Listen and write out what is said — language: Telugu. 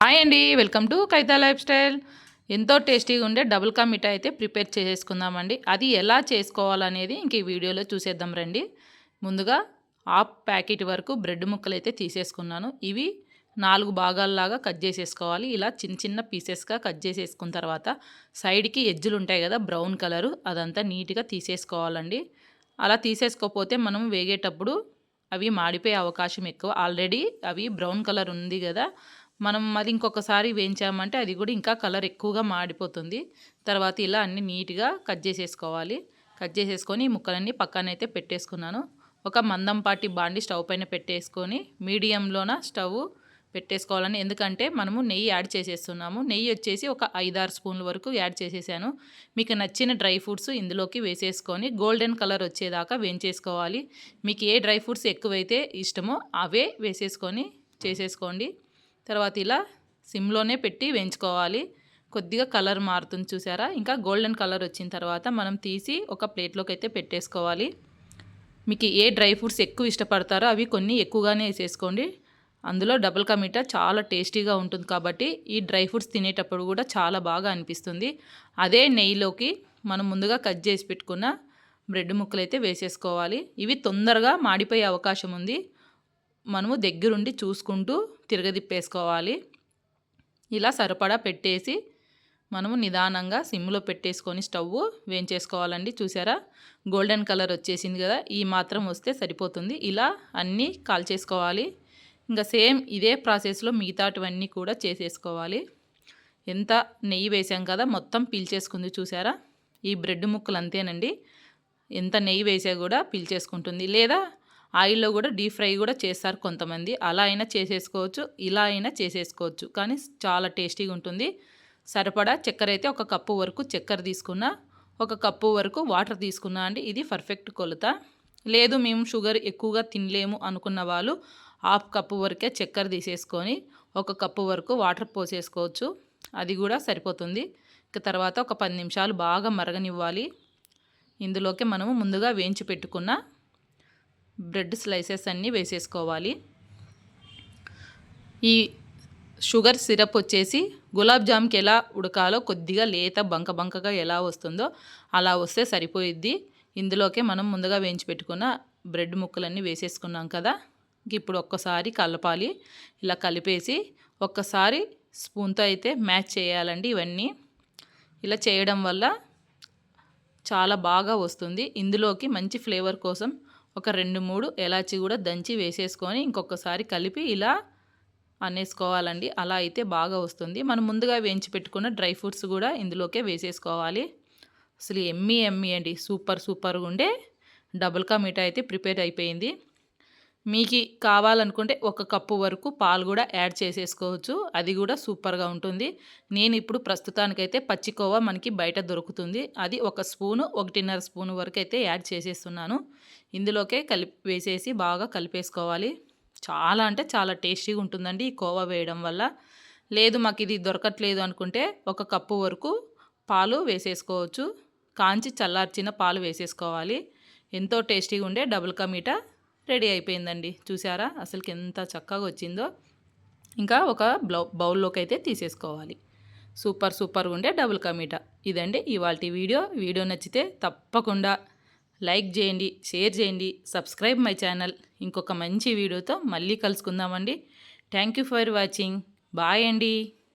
హాయ్ అండి welcome to Kaitha lifestyle. ఎంతో టేస్టీగా ఉండే డబుల్ కా మిఠాయి అయితే ప్రిపేర్ చేసుకుందామండి అది ఎలా చేసుకోవాలనేది ఇంక ఈ వీడియోలో చూసేద్దాం రండి. ముందుగా హాఫ్ ప్యాకెట్ వరకు బ్రెడ్ ముక్కలు అయితే తీసేసుకున్నాను. ఇవి నాలుగు భాగాల్లాగా కట్ చేసేసుకోవాలి. ఇలా చిన్న చిన్న పీసెస్గా కట్ చేసేసుకున్న తర్వాత సైడ్కి ఎజ్జులు ఉంటాయి కదా బ్రౌన్ కలరు అదంతా నీట్గా తీసేసుకోవాలండి. అలా తీసేసుకోకపోతే మనం వేగేటప్పుడు అవి మాడిపోయే అవకాశం ఎక్కువ. ఆల్రెడీ అవి బ్రౌన్ కలర్ ఉంది కదా మనం అది ఇంకొకసారి వేయించామంటే అది కూడా ఇంకా కలర్ ఎక్కువగా మాడిపోతుంది. తర్వాత ఇలా అన్ని నీట్గా కట్ చేసేసుకోవాలి. కట్ చేసేసుకొని ఈ ముక్కలన్నీ పక్కనైతే పెట్టేసుకున్నాను. ఒక మందంపాటి బాండి స్టవ్ పైన పెట్టేసుకొని మీడియంలోన స్టవ్ పెట్టేసుకోవాలని ఎందుకంటే మనము నెయ్యి యాడ్ చేసేస్తున్నాము. నెయ్యి వచ్చేసి ఒక ఐదారు స్పూన్ల వరకు యాడ్ చేసేసాను. మీకు నచ్చిన డ్రై ఫ్రూట్స్ ఇందులోకి వేసేసుకొని గోల్డెన్ కలర్ వచ్చేదాకా వేయించేసుకోవాలి. మీకు ఏ డ్రై ఫ్రూట్స్ ఎక్కువైతే ఇష్టమో అవే వేసేసుకొని చేసేసుకోండి. తర్వాత ఇలా సిమ్లోనే పెట్టి వేయించుకోవాలి. కొద్దిగా కలర్ మారుతుంది చూసారా? ఇంకా గోల్డెన్ కలర్ వచ్చిన తర్వాత మనం తీసి ఒక ప్లేట్లోకి అయితే పెట్టేసుకోవాలి. మీకు ఏ డ్రై ఫ్రూట్స్ ఎక్కువ ఇష్టపడతారో అవి కొన్ని ఎక్కువగానే వేసేసుకోండి. అందులో డబుల్ కా మీఠా చాలా టేస్టీగా ఉంటుంది కాబట్టి ఈ డ్రై ఫ్రూట్స్ తినేటప్పుడు కూడా చాలా బాగా అనిపిస్తుంది. అదే నెయ్యిలోకి మనం ముందుగా కట్ చేసి పెట్టుకున్న బ్రెడ్ ముక్కలు అయితే వేసేసుకోవాలి. ఇవి తొందరగా మాడిపోయే అవకాశం ఉంది. మనము దగ్గరుండి చూసుకుంటూ తిరగదిప్పేసుకోవాలి. ఇలా సరిపడా పెట్టేసి మనము నిదానంగా సిమ్లో పెట్టేసుకొని స్టవ్ వేయించేసుకోవాలండి. చూసారా? గోల్డెన్ కలర్ వచ్చేసింది కదా? ఈ మాత్రం వస్తే సరిపోతుంది. ఇలా అన్నీ కాల్చేసుకోవాలి. ఇంకా సేమ్ ఇదే ప్రాసెస్లో మిగతాటివన్నీ కూడా చేసేసుకోవాలి. ఎంత నెయ్యి వేసాం కదా? మొత్తం పీల్చేసుకుంది చూసారా? ఈ బ్రెడ్ ముక్కలు అంతేనండి. ఎంత నెయ్యి వేసా కూడా పీల్చేసుకుంటుంది. లేదా ఆయిల్లో కూడా డీప్ ఫ్రై కూడా చేస్తారు కొంతమంది. అలా అయినా చేసేసుకోవచ్చు ఇలా అయినా చేసేసుకోవచ్చు. కానీ చాలా టేస్టీగా ఉంటుంది. సరిపడా చక్కెర అయితే ఒక కప్పు వరకు చక్కెర తీసుకున్నా ఒక కప్పు వరకు వాటర్ తీసుకున్నా అండి ఇది పర్ఫెక్ట్ కొలత. లేదు మేము షుగర్ ఎక్కువగా తినలేము అనుకున్న వాళ్ళు హాఫ్ కప్పు వరకే చక్కెర తీసేసుకొని ఒక కప్పు వరకు వాటర్ పోసేసుకోవచ్చు. అది కూడా సరిపోతుంది. ఇక తర్వాత ఒక పది నిమిషాలు బాగా మరగనివ్వాలి. ఇందులోకి మనము ముందుగా వేయించి పెట్టుకున్న బ్రెడ్ స్లైసెస్ అన్నీ వేసేసుకోవాలి. ఈ షుగర్ సిరప్ వచ్చేసి గులాబ్ జామ్కి ఎలా ఉడకాలో కొద్దిగా లేత బంక బంకగా ఎలా వస్తుందో అలా వస్తే సరిపోయిద్ది. ఇందులోకే మనం ముందుగా వేయించి పెట్టుకున్న బ్రెడ్ ముక్కలన్నీ వేసేసుకున్నాం కదా. ఇప్పుడు ఒక్కసారి కలపాలి. ఇలా కలిపేసి ఒక్కసారి స్పూన్తో అయితే మ్యాచ్ చేయాలండి ఇవన్నీ. ఇలా చేయడం వల్ల చాలా బాగా వస్తుంది. ఇందులోకి మంచి ఫ్లేవర్ కోసం ఒక రెండు మూడు ఎలాచి కూడా దంచి వేసేసుకొని ఇంకొకసారి కలిపి ఇలా అనేసుకోవాలండి. అలా అయితే బాగా వస్తుంది. మనం ముందుగా వేయించి పెట్టుకున్న డ్రై ఫ్రూట్స్ కూడా ఇందులోకే వేసేసుకోవాలి. అసలు ఎమ్మి ఎమ్మి అండి. సూపర్ సూపర్గా ఉండే డబుల్ కా మీఠా అయితే ప్రిపేర్ అయిపోయింది. మీకు కావాలనుకుంటే ఒక కప్పు వరకు పాలు కూడా యాడ్ చేసేసుకోవచ్చు. అది కూడా సూపర్గా ఉంటుంది. నేను ఇప్పుడు ప్రస్తుతానికైతే పచ్చికోవా మనకి బయట దొరుకుతుంది. అది ఒక స్పూను ఒకటిన్నర స్పూన్ వరకు అయితే యాడ్ చేసేస్తున్నాను. ఇందులోకే కలిపి వేసేసి బాగా కలిపేసుకోవాలి. చాలా అంటే చాలా టేస్టీగా ఉంటుందండి ఈ కోవా వేయడం వల్ల. లేదు మాకు ఇది దొరకట్లేదు అనుకుంటే ఒక కప్పు వరకు పాలు వేసేసుకోవచ్చు. కాంచి చల్లార్చిన పాలు వేసేసుకోవాలి. ఎంతో టేస్టీగా ఉండే డబుల్ కా మీటా రెడీ అయిపోయిందండి. చూసారా అసలుకి ఎంత చక్కగా వచ్చిందో. ఇంకా ఒక బ్లౌ బౌల్లోకి అయితే తీసేసుకోవాలి. సూపర్ సూపర్గా ఉండే డబుల్ కా ఇదండి ఇవాళ వీడియో. వీడియో నచ్చితే తప్పకుండా లైక్ చేయండి షేర్ చేయండి సబ్స్క్రైబ్ మై ఛానల్. ఇంకొక మంచి వీడియోతో మళ్ళీ కలుసుకుందామండి. Thank you for watching. Bye అండి.